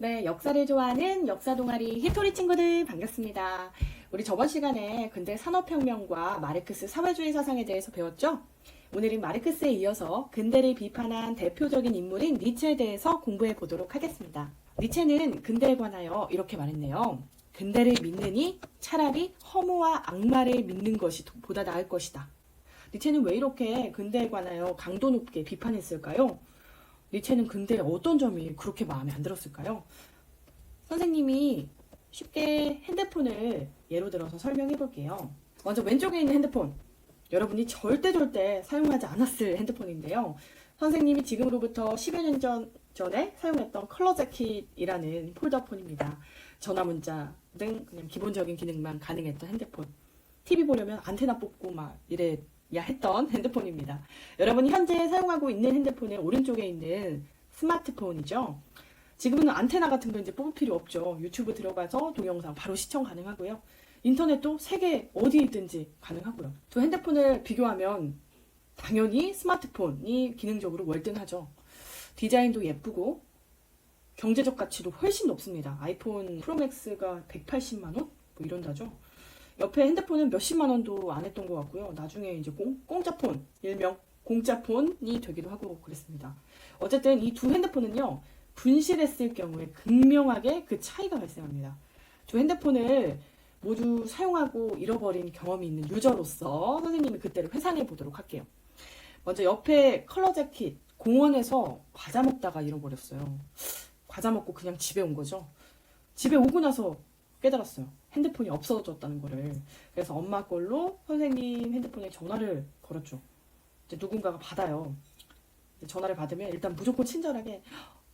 네, 역사를 좋아하는 역사 동아리 히토리 친구들 반갑습니다. 우리 저번 시간에 근대 산업혁명과 마르크스 사회주의 사상에 대해서 배웠죠? 오늘은 마르크스에 이어서 근대를 비판한 대표적인 인물인 니체에 대해서 공부해 보도록 하겠습니다. 니체는 근대에 관하여 이렇게 말했네요. 근대를 믿느니 차라리 허무와 악마를 믿는 것이 보다 나을 것이다. 니체는 왜 이렇게 근대에 관하여 강도 높게 비판했을까요? 니체는 근데 어떤 점이 그렇게 마음에 안 들었을까요? 선생님이 쉽게 핸드폰을 예로 들어서 설명해 볼게요. 먼저 왼쪽에 있는 핸드폰. 여러분이 절대 절대 사용하지 않았을 핸드폰인데요. 선생님이 지금으로부터 10여 년 전, 전에 사용했던 컬러 재킷이라는 폴더폰입니다. 전화 문자 등 그냥 기본적인 기능만 가능했던 핸드폰. TV 보려면 안테나 뽑고 막 이래 야 했던 핸드폰입니다. 여러분이 현재 사용하고 있는 핸드폰의 오른쪽에 있는 스마트폰이죠. 지금은 안테나 같은 거 이제 뽑을 필요 없죠. 유튜브 들어가서 동영상 바로 시청 가능하고요. 인터넷도 세계 어디에 있든지 가능하고요. 두 핸드폰을 비교하면 당연히 스마트폰이 기능적으로 월등하죠. 디자인도 예쁘고 경제적 가치도 훨씬 높습니다. 아이폰 프로맥스가 180만 원? 뭐 이런다죠. 옆에 핸드폰은 몇십만 원도 안 했던 것 같고요. 나중에 이제 공, 공짜폰, 일명 공짜폰이 되기도 하고 그랬습니다. 어쨌든 이 두 핸드폰은요, 분실했을 경우에 극명하게 그 차이가 발생합니다. 두 핸드폰을 모두 사용하고 잃어버린 경험이 있는 유저로서 선생님이 그때를 회상해 보도록 할게요. 먼저 옆에 컬러 재킷, 공원에서 과자 먹다가 잃어버렸어요. 과자 먹고 그냥 집에 온 거죠. 집에 오고 나서 깨달았어요. 핸드폰이 없어졌다는 거를. 그래서 엄마 걸로 선생님 핸드폰에 전화를 걸었죠. 이제 누군가가 받아요. 전화를 받으면 일단 무조건 친절하게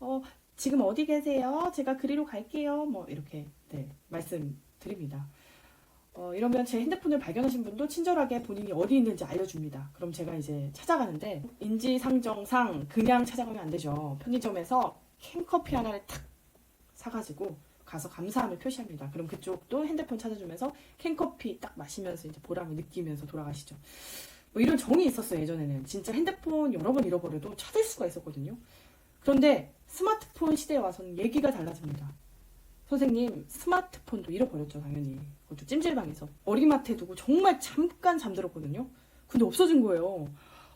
어, 지금 어디 계세요? 제가 그리로 갈게요. 뭐 이렇게 네, 말씀드립니다. 어, 이러면 제 핸드폰을 발견하신 분도 친절하게 본인이 어디 있는지 알려줍니다. 그럼 제가 이제 찾아가는데 인지상정상 그냥 찾아가면 안 되죠. 편의점에서 캔커피 하나를 탁 사가지고 가서 감사함을 표시합니다. 그럼 그쪽도 핸드폰 찾아주면서 캔커피 딱 마시면서 이제 보람을 느끼면서 돌아가시죠. 뭐 이런 정이 있었어요, 예전에는. 진짜 핸드폰 여러 번 잃어버려도 찾을 수가 있었거든요. 그런데 스마트폰 시대에 와서는 얘기가 달라집니다. 선생님, 스마트폰도 잃어버렸죠, 당연히. 그것도 찜질방에서. 어리마트에 두고 정말 잠깐 잠들었거든요. 근데 없어진 거예요.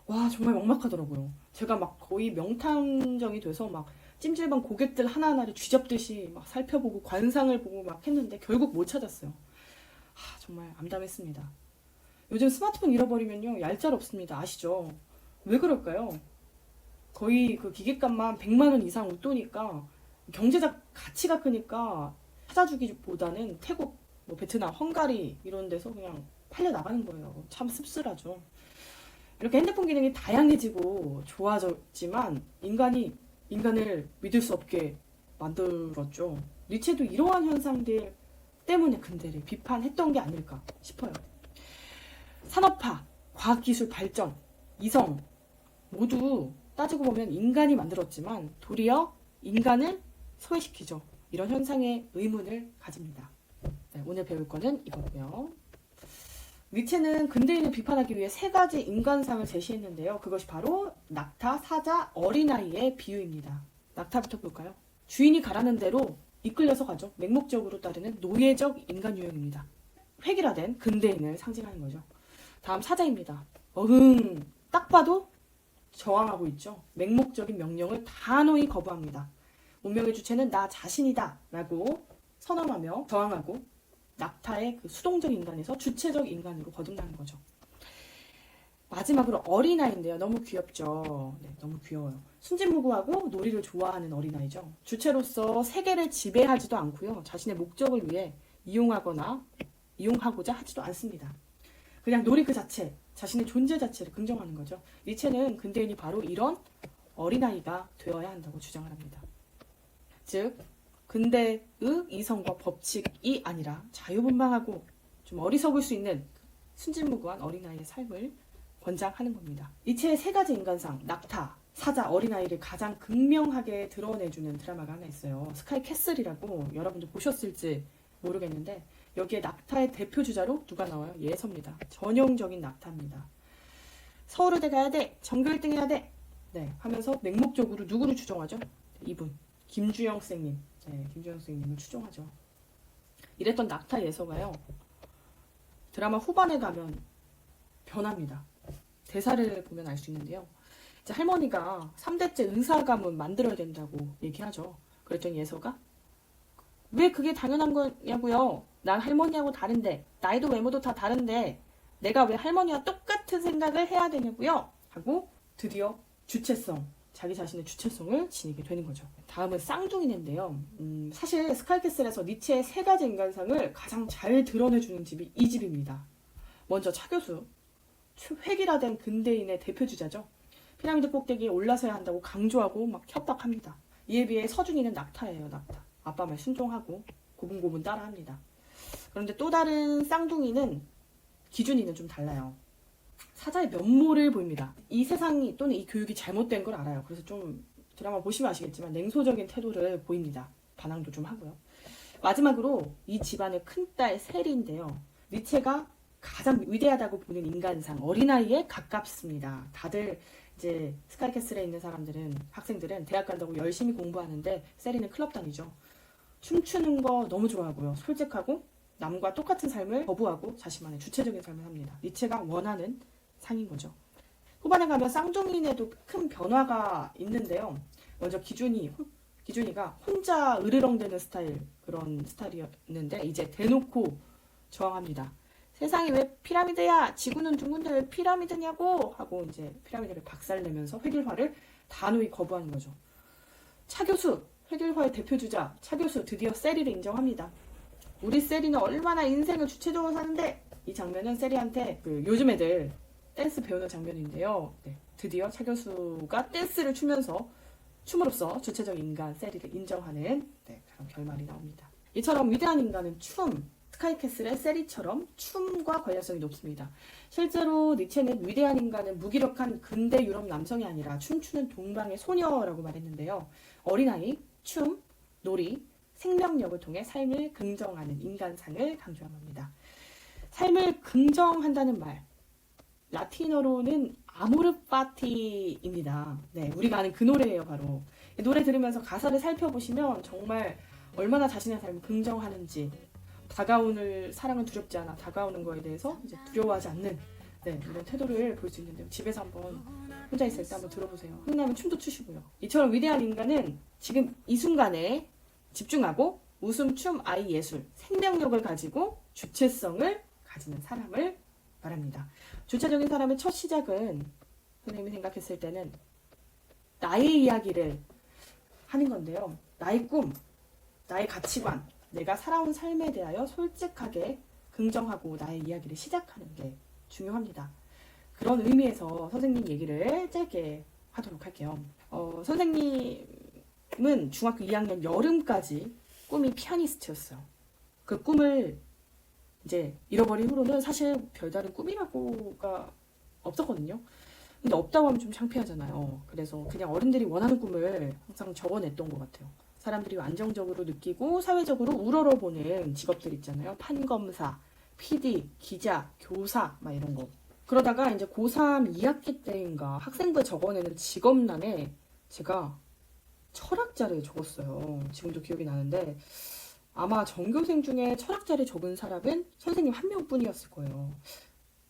와, 정말 막막하더라고요. 제가 막 거의 명탐정이 돼서 막 찜질방 고객들 하나하나를 쥐잡듯이 막 살펴보고 관상을 보고 막 했는데 결국 못 찾았어요. 하, 정말 암담했습니다. 요즘 스마트폰 잃어버리면요 얄짤 없습니다. 아시죠? 왜 그럴까요? 거의 그 기계값만 100만 원 이상 웃도니까 경제적 가치가 크니까 찾아주기보다는 태국, 뭐 베트남, 헝가리 이런 데서 그냥 팔려 나가는 거예요. 참 씁쓸하죠. 이렇게 핸드폰 기능이 다양해지고 좋아졌지만 인간이 인간을 믿을 수 없게 만들었죠. 니체도 이러한 현상들 때문에 근대를 비판했던 게 아닐까 싶어요. 산업화, 과학기술 발전, 이성 모두 따지고 보면 인간이 만들었지만 도리어 인간을 소외시키죠. 이런 현상에 의문을 가집니다. 네, 오늘 배울 거는 이거고요. 니체는 근대인을 비판하기 위해 세 가지 인간상을 제시했는데요. 그것이 바로 낙타, 사자, 어린아이의 비유입니다. 낙타부터 볼까요? 주인이 가라는 대로 이끌려서 가죠. 맹목적으로 따르는 노예적 인간 유형입니다. 획일화된 근대인을 상징하는 거죠. 다음 사자입니다. 어흥, 딱 봐도 저항하고 있죠. 맹목적인 명령을 단호히 거부합니다. 운명의 주체는 나 자신이다 라고 선언하며 저항하고 낙타의 그 수동적 인간에서 주체적 인간으로 거듭나는 거죠. 마지막으로 어린아이인데요. 너무 귀엽죠. 네, 너무 귀여워요. 순진무구하고 놀이를 좋아하는 어린아이죠. 주체로서 세계를 지배하지도 않고요. 자신의 목적을 위해 이용하거나 이용하고자 하지도 않습니다. 그냥 놀이 그 자체, 자신의 존재 자체를 긍정하는 거죠. 니체는 근대인이 바로 이런 어린아이가 되어야 한다고 주장을 합니다. 즉, 근대의 이성과 법칙이 아니라 자유분방하고 좀 어리석을 수 있는 순진무구한 어린아이의 삶을 권장하는 겁니다. 니체의 세 가지 인간상, 낙타, 사자, 어린아이를 가장 극명하게 드러내주는 드라마가 하나 있어요. 스카이 캐슬이라고 여러분들 보셨을지 모르겠는데 여기에 낙타의 대표 주자로 누가 나와요? 예서입니다. 전형적인 낙타입니다. 서울의대 가야 돼. 전교 1등 해야 돼. 네, 하면서 맹목적으로 누구를 주정하죠? 이분. 김주영 쌤님. 네, 김주영 선생님을 추종하죠. 이랬던 낙타 예서가요. 드라마 후반에 가면 변합니다. 대사를 보면 알 수 있는데요. 이제 할머니가 3대째 의사 가문 만들어야 된다고 얘기하죠. 그랬더니 예서가 왜 그게 당연한 거냐고요. 난 할머니하고 다른데 나이도 외모도 다 다른데 내가 왜 할머니와 똑같은 생각을 해야 되냐고요. 하고 드디어 주체성 자기 자신의 주체성을 지니게 되는 거죠. 다음은 쌍둥이인데요. 음, 사실 스카이캐슬에서 니체의 세 가지 인간상을 가장 잘 드러내주는 집이 이 집입니다. 먼저 차 교수, 획일화된 근대인의 대표주자죠. 피라미드 꼭대기에 올라서야 한다고 강조하고 막 협박합니다. 이에 비해 서준이는 낙타예요, 낙타. 아빠 말 순종하고 고분고분 따라합니다. 그런데 또 다른 쌍둥이는 기준이는 좀 달라요. 사자의 면모를 보입니다. 이 세상이 또는 이 교육이 잘못된 걸 알아요. 그래서 좀 드라마 보시면 아시겠지만 냉소적인 태도를 보입니다. 반항도 좀 하고요. 마지막으로 이 집안의 큰딸 세리인데요. 니체가 가장 위대하다고 보는 인간상 어린아이에 가깝습니다. 다들 이제 스카이캐슬에 있는 사람들은 학생들은 대학 간다고 열심히 공부하는데 세리는 클럽 다니죠. 춤추는 거 너무 좋아하고요. 솔직하고 남과 똑같은 삶을 거부하고 자신만의 주체적인 삶을 삽니다. 니체가 원하는 상인 거죠. 후반에 가면 쌍둥이인에도 큰 변화가 있는데요. 먼저 기준이 기준이가 혼자 으르렁대는 스타일 그런 스타일이었는데 이제 대놓고 저항합니다. 세상이 왜 피라미드야? 지구는 둥근데 왜 피라미드냐고 하고 이제 피라미드를 박살내면서 획일화를 단호히 거부하는 거죠. 차 교수 획일화의 대표 주자 차 교수 드디어 세리를 인정합니다. 우리 세리는 얼마나 인생을 주체적으로 사는데 이 장면은 세리한테 그 요즘 애들 댄스 배우는 장면인데요. 네, 드디어 차 교수가 댄스를 추면서 춤으로써 주체적 인간 세리를 인정하는 네, 그런 결말이 나옵니다. 이처럼 위대한 인간은 춤, 스카이캐슬의 세리처럼 춤과 관련성이 높습니다. 실제로 니체는 위대한 인간은 무기력한 근대 유럽 남성이 아니라 춤추는 동방의 소녀라고 말했는데요. 어린아이, 춤, 놀이, 생명력을 통해 삶을 긍정하는 인간상을 강조한 겁니다. 삶을 긍정한다는 말, 라틴어로는 아모르 파티입니다. 네, 우리가 아는 그 노래예요, 바로. 이 노래 들으면서 가사를 살펴보시면 정말 얼마나 자신의 삶을 긍정하는지, 다가오는 사랑은 두렵지 않아, 다가오는 거에 대해서 이제 두려워하지 않는 네, 이런 태도를 볼 수 있는데요. 집에서 한번 혼자 있을 때 한번 들어보세요. 흥나면 춤도 추시고요. 이처럼 위대한 인간은 지금 이 순간에 집중하고 웃음, 춤, 아이, 예술, 생명력을 가지고 주체성을 가지는 사람을 말합니다. 주체적인 사람의 첫 시작은 선생님이 생각했을 때는 나의 이야기를 하는 건데요. 나의 꿈, 나의 가치관, 내가 살아온 삶에 대하여 솔직하게 긍정하고 나의 이야기를 시작하는 게 중요합니다. 그런 의미에서 선생님 얘기를 짧게 하도록 할게요. 어, 선생님 은 중학교 2학년 여름까지 꿈이 피아니스트였어요. 그 꿈을 이제 잃어버린 후로는 사실 별다른 꿈이라고가 없었거든요. 근데 없다고 하면 좀 창피하잖아요. 그래서 그냥 어른들이 원하는 꿈을 항상 적어냈던 것 같아요. 사람들이 안정적으로 느끼고 사회적으로 우러러보는 직업들 있잖아요. 판검사, PD, 기자, 교사, 막 이런 거. 그러다가 이제 고3 2학기 때인가 학생부에 적어내는 직업란에 제가 철학자를 적었어요. 지금도 기억이 나는데 아마 전교생 중에 철학자를 적은 사람은 선생님 한 명뿐이었을 거예요.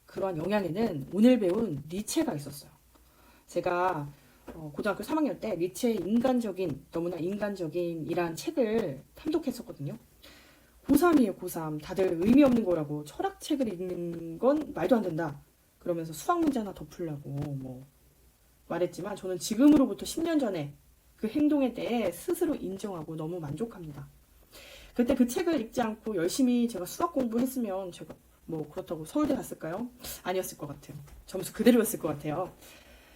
그러한 영향에는 오늘 배운 니체가 있었어요. 제가 어, 고등학교 3학년 때 니체의 인간적인 너무나 인간적인 이란 책을 탐독했었거든요. 고3이에요, 고3. 다들 의미 없는 거라고 철학책을 읽는 건 말도 안 된다. 그러면서 수학 문제 하나 더 풀라고 뭐 말했지만 저는 지금으로부터 10년 전에 그 행동에 대해 스스로 인정하고 너무 만족합니다. 그때 그 책을 읽지 않고 열심히 제가 수학 공부했으면 제가 뭐 그렇다고 서울대 갔을까요? 아니었을 것 같아요. 점수 그대로였을 것 같아요.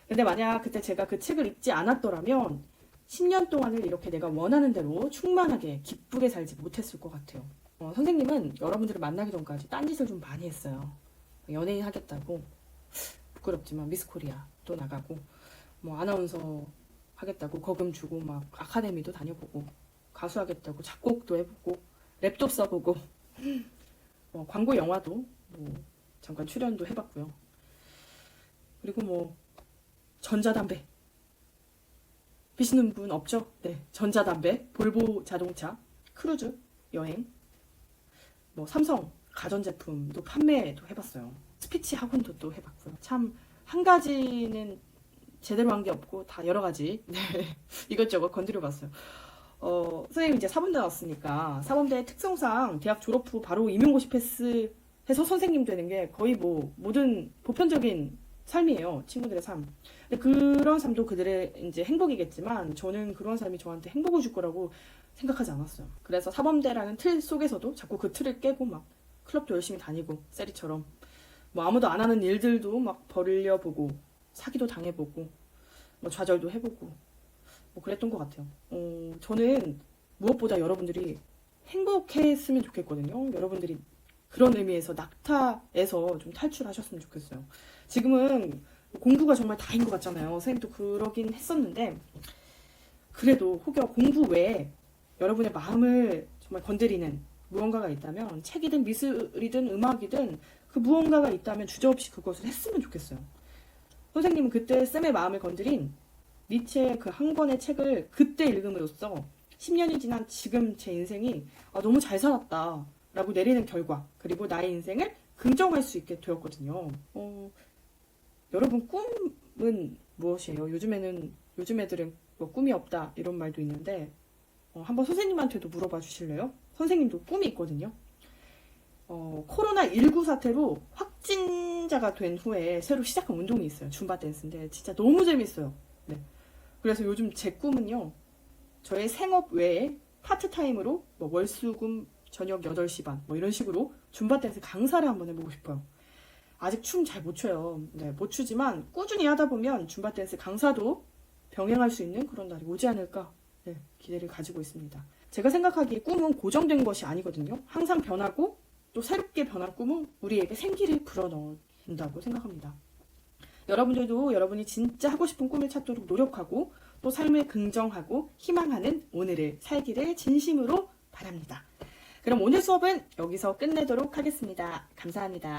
근데 만약 그때 제가 그 책을 읽지 않았더라면 10년 동안을 이렇게 내가 원하는 대로 충만하게 기쁘게 살지 못했을 것 같아요. 어, 선생님은 여러분들을 만나기 전까지 딴짓을 좀 많이 했어요. 연예인 하겠다고 부끄럽지만 미스코리아 또 나가고 뭐 아나운서 하겠다고 거금 주고 막 아카데미도 다녀보고 가수 하겠다고 작곡도 해보고 랩도 써보고 뭐 광고 영화도 뭐 잠깐 출연도 해봤고요. 그리고 뭐 전자담배 비시는 분 없죠? 네. 전자담배, 볼보 자동차, 크루즈, 여행, 뭐 삼성 가전제품도 판매도 해봤어요. 스피치 학원도 또 해봤고요. 참 한 가지는 제대로 한 게 없고 다 여러 가지 네. 이것저것 건드려 봤어요. 어, 선생님 이제 사범대 나왔으니까 사범대 특성상 대학 졸업 후 바로 임용고시 패스 해서 선생님 되는 게 거의 뭐 모든 보편적인 삶이에요. 친구들의 삶. 근데 그런 삶도 그들의 이제 행복이겠지만 저는 그런 삶이 저한테 행복을 줄 거라고 생각하지 않았어요. 그래서 사범대라는 틀 속에서도 자꾸 그 틀을 깨고 막 클럽도 열심히 다니고 세리처럼 뭐 아무도 안 하는 일들도 막 벌려보고 사기도 당해보고 뭐 좌절도 해보고 뭐 그랬던 것 같아요. 어, 저는 무엇보다 여러분들이 행복했으면 좋겠거든요. 여러분들이 그런 의미에서 낙타에서 좀 탈출하셨으면 좋겠어요. 지금은 공부가 정말 다인 것 같잖아요. 선생님도 그러긴 했었는데 그래도 혹여 공부 외에 여러분의 마음을 정말 건드리는 무언가가 있다면 책이든 미술이든 음악이든 그 무언가가 있다면 주저없이 그것을 했으면 좋겠어요. 선생님은 그때 쌤의 마음을 건드린 니체의 그 한 권의 책을 그때 읽음으로써 10년이 지난 지금 제 인생이 아, 너무 잘 살았다 라고 내리는 결과 그리고 나의 인생을 긍정할 수 있게 되었거든요. 어, 여러분 꿈은 무엇이에요? 요즘에는 요즘 애들은 뭐 꿈이 없다 이런 말도 있는데 어, 한번 선생님한테도 물어봐 주실래요? 선생님도 꿈이 있거든요. 어, 코로나 19 사태로 확진 자가 된 후에 새로 시작한 운동이 있어요. 줌바 댄스인데 진짜 너무 재밌어요. 네. 그래서 요즘 제 꿈은요. 저의 생업 외에 파트타임으로 뭐 월수금 저녁 8시 반 뭐 이런 식으로 줌바 댄스 강사를 한번 해보고 싶어요. 아직 춤 잘 못 춰요. 네, 못 추지만 꾸준히 하다 보면 줌바 댄스 강사도 병행할 수 있는 그런 날이 오지 않을까 네, 기대를 가지고 있습니다. 제가 생각하기에 꿈은 고정된 것이 아니거든요. 항상 변하고 또 새롭게 변한 꿈은 우리에게 생기를 불어넣 는다고 생각합니다. 여러분들도 여러분이 진짜 하고 싶은 꿈을 찾도록 노력하고 또 삶을 긍정하고 희망하는 오늘을 살기를 진심으로 바랍니다. 그럼 오늘 수업은 여기서 끝내도록 하겠습니다. 감사합니다.